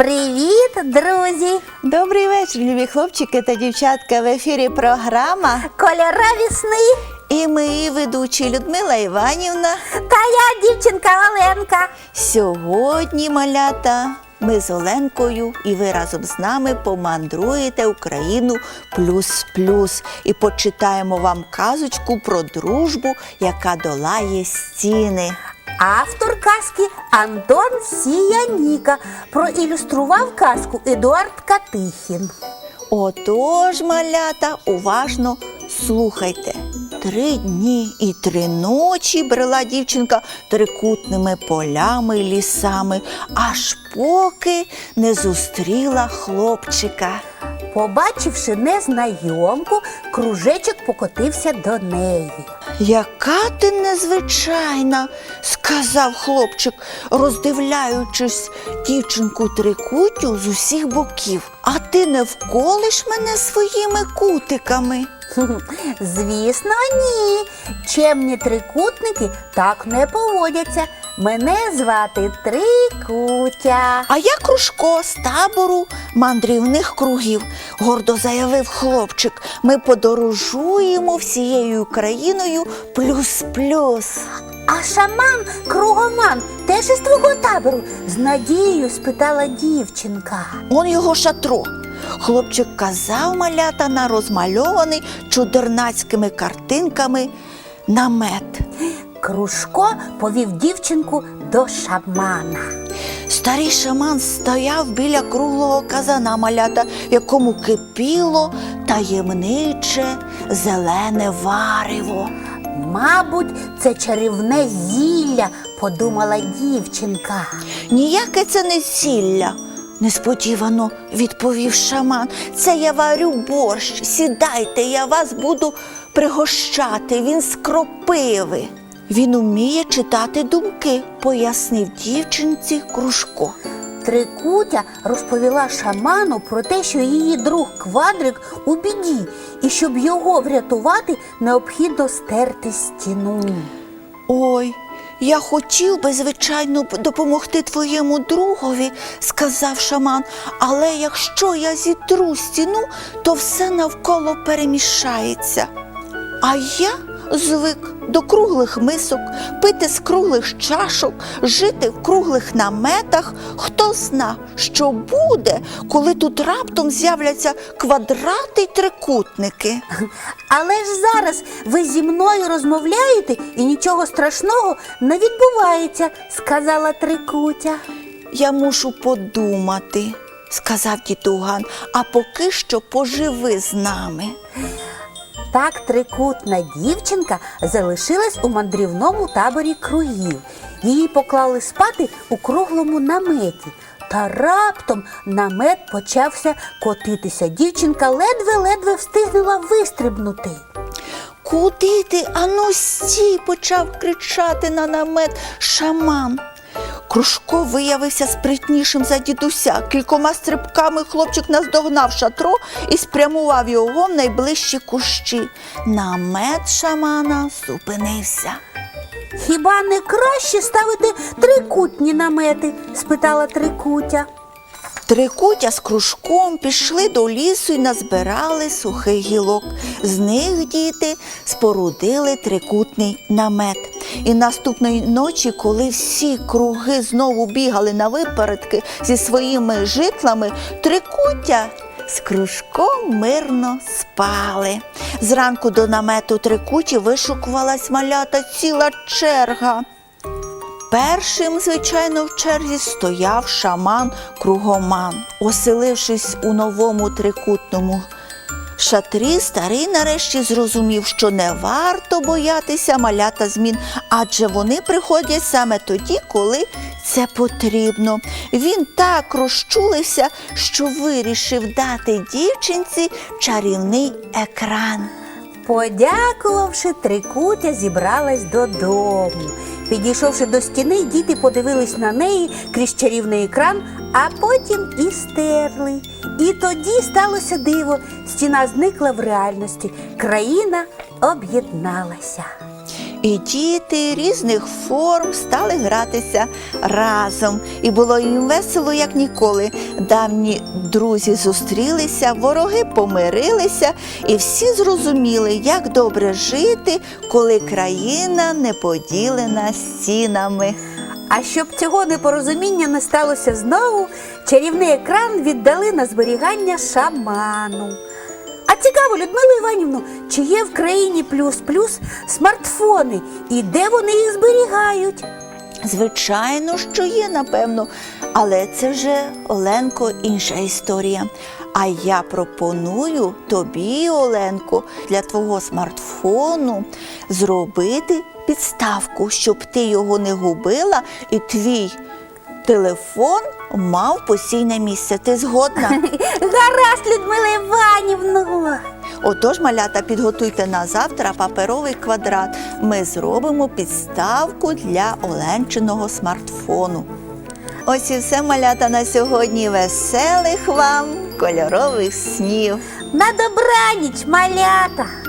Привіт, друзі! Добрий вечір, любі хлопчики та дівчатка. В ефірі програма. Кольорові сни І ми, ведучі Людмила Іванівна. та я, дівчинка Оленка. Сьогодні, малята, ми з Оленкою і ви разом з нами помандруєте Україну плюс-плюс і почитаємо вам казочку про дружбу, яка долає стіни. Автор казки Антон Сіяніка. Проілюстрував казку Едуард Катихін. Отож, малята, уважно слухайте. Три дні і три ночі брела дівчинка трикутними полями й лісами, аж поки не зустріла хлопчика. Побачивши незнайомку, кружечок покотився до неї. Яка ти незвичайна, сказав хлопчик, роздивляючись дівчинку трикутю з усіх боків. А ти не вколиш мене своїми кутиками. Звісно, ні. Чемні трикутники так не поводяться. Мене звати Трикутя. А я Кружко з табору мандрівних кругів, гордо заявив хлопчик. Ми подорожуємо всією Україною плюс-плюс. А шаман кругоман теж із твого табору? з надією спитала дівчинка. Он його шатро. Хлопчик казав малята на розмальований чудернацькими картинками намет. Кружко повів дівчинку до шамана. Старий шаман стояв біля круглого казана малята, якому кипіло таємниче зелене варево. Мабуть, це чарівне зілля, подумала дівчинка. Ніяке це не зілля, несподівано відповів шаман. Це я варю борщ. Сідайте, я вас буду пригощати. Він з кропиви. Він уміє читати думки, пояснив дівчинці Кружко. Трикутя розповіла шаману про те, що її друг квадрик у біді, і щоб його врятувати, необхідно стерти стіну. Ой, я хотів би, звичайно, допомогти твоєму другові, сказав шаман, але якщо я зітру стіну, то все навколо перемішається. А я звик до круглих мисок, пити з круглих чашок, жити в круглих наметах. Хто зна, що буде, коли тут раптом з'являться квадрати й трикутники. Але ж зараз ви зі мною розмовляєте і нічого страшного не відбувається, сказала Трикутя. Я мушу подумати, сказав дідуган, а поки що поживи з нами. Так трикутна дівчинка залишилась у мандрівному таборі кругів. Її поклали спати у круглому наметі. Та раптом намет почався котитися. Дівчинка ледве-ледве встигнула вистрибнути. Куди ти? Ану стій, почав кричати на намет шаман. Кружко виявився спритнішим за дідуся. Кількома стрибками хлопчик наздогнав шатро і спрямував його в найближчі кущі. Намет шамана зупинився. Хіба не краще ставити трикутні намети? спитала Трикутя. Трикутя з кружком пішли до лісу і назбирали сухий гілок. З них діти спорудили трикутний намет. І наступної ночі, коли всі круги знову бігали на випередки зі своїми житлами, трикуття з кружком мирно спали. Зранку до намету трикуті вишукувалась малята ціла черга. Першим, звичайно, в черзі стояв шаман кругоман. Оселившись у новому трикутному шатрі, старий нарешті зрозумів, що не варто боятися малята змін, адже вони приходять саме тоді, коли це потрібно. Він так розчулився, що вирішив дати дівчинці чарівний екран. Подякувавши, трикутя зібралась додому. Підійшовши до стіни, діти подивились на неї крізь чарівний екран, а потім і стерли. І тоді сталося диво. Стіна зникла в реальності. Країна об'єдналася. І діти різних форм стали гратися разом. І було їм весело, як ніколи. Давні друзі зустрілися, вороги помирилися, і всі зрозуміли, як добре жити, коли країна не поділена стінами. А щоб цього непорозуміння не сталося знову, чарівний екран віддали на зберігання шаману. А цікаво, Людмила Іванівну, чи є в країні плюс-плюс смартфони і де вони їх зберігають? Звичайно, що є, напевно, але це вже Оленко інша історія. А я пропоную тобі, Оленко, для твого смартфону зробити підставку, щоб ти його не губила і твій телефон мав постійне місце. Ти згодна? Гаразд, Людмила Іванівна. Отож, малята, підготуйте на завтра паперовий квадрат. Ми зробимо підставку для Оленчиного смартфону. Ось і все малята на сьогодні. Веселих вам кольорових снів. На добраніч, малята!